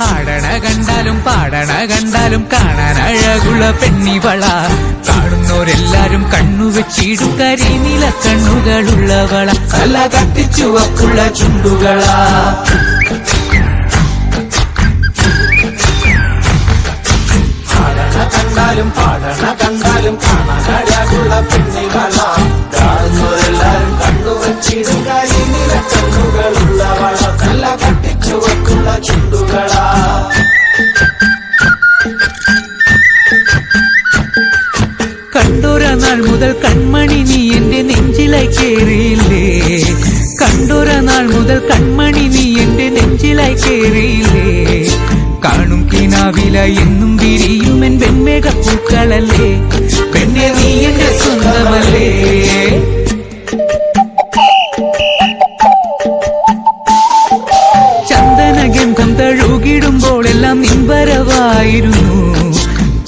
ആടണ കണ്ടാലും പാടണ കണ്ടാലും കാണാൻ അഴകുള്ള പെണ്ണിവള. കാണുന്നവരെല്ലാരും കണ്ണു വെച്ചിടും കരിനീല കണ്ണുകളുള്ളവള. കല കത്തിച്ചുവക്കുള്ള ചുണ്ടുകളാ. പാടണ കണ്ടാലും പാടണ കണ്ടാലും കാണാൻ അഴകുള്ള പെണ്ണികള കരിനില കണ്ണുകളുള്ളവള നല്ല കട്ടിച്ചുവക്കുള്ള ചുണ്ടുകളാ കണ്ടോര നാൾ മുതൽ കൺമണി നീ എന്റെ നെഞ്ചിലായി കയറിയില്ലേ കണ്ടോര നാൾ മുതൽ കൺമണി നീ എന്റെ നെഞ്ചിലായി കയറിയില്ലേ കാണും കിനാവില എന്നും വിരിയും എൻ വെൺമേഘ പൂക്കളല്ലേ പെണ്ണെ നീ എന്റെ സ്വന്തമല്ലേ? ചന്ദനഗന്ധം തഴുകിടുമ്പോൾ എല്ലാം നിൻവരവായിരുന്നു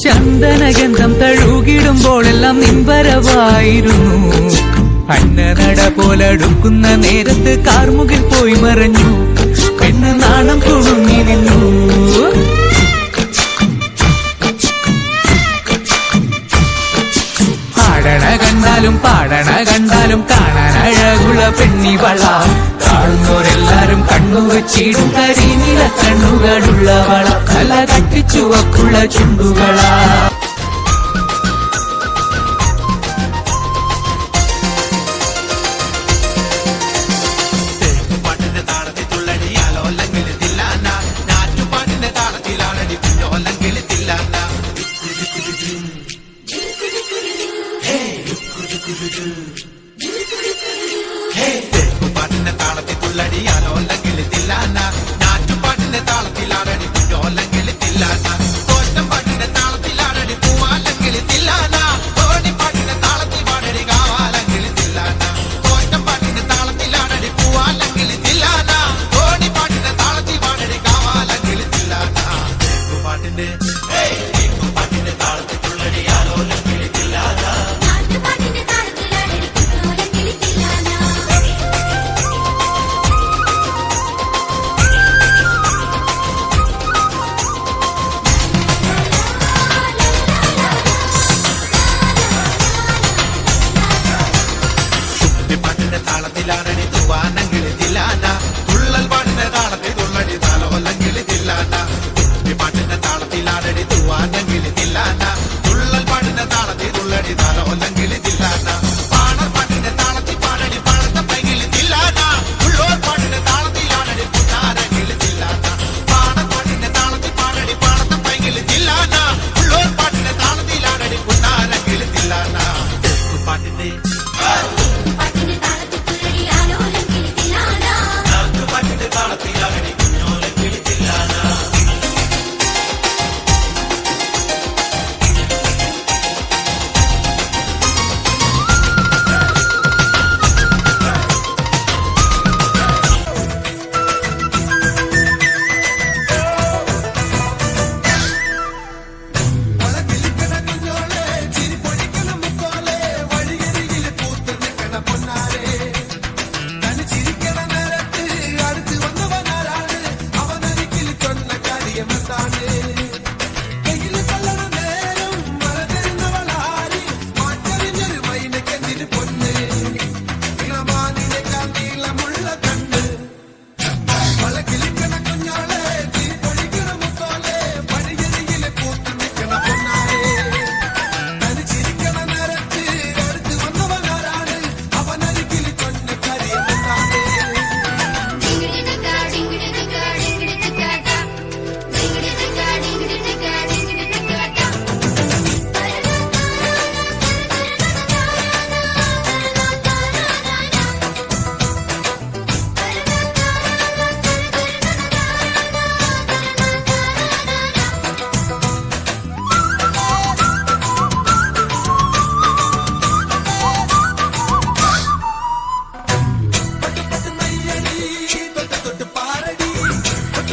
ചന്ദനഗന്ധം തഴുകിടുമ്പോൾ എല്ലാം നിൻവരവായിരുന്നു അന്നനട പോലടുക്കുന്ന നേരത്ത് കാർമുകിൽ പോയി മറഞ്ഞു. പെണ്ണ് നാണം കുടുങ്ങി നിന്നു. പാടണ കണ്ടാലും പാടണ കണ്ടാലും പെണ്ണി പെണ്ണിവള കാണുന്നോരെല്ലാരും കണ്ണു വെച്ചിടും കരിനില കണ്ണുകളുള്ളവള തല കട്ടിച്ചുവക്കുള്ള ചുണ്ടുകളാ പാട്ടിന്റെ താളത്തിൽ തുള്ളടിയാലോ അല്ലെങ്കിൽ നാട്ടുപാട്ടിന്റെ ഞാറ്റുപാട്ടിന്റെ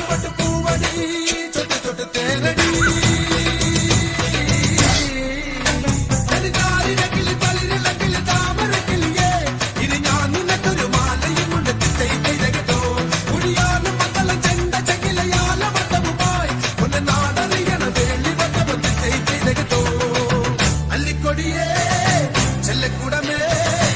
പട്ട് പൂവടി ചൊട്ട് ചൊട്ട് തേനടി. ചെല്ലക്കൂടമേ.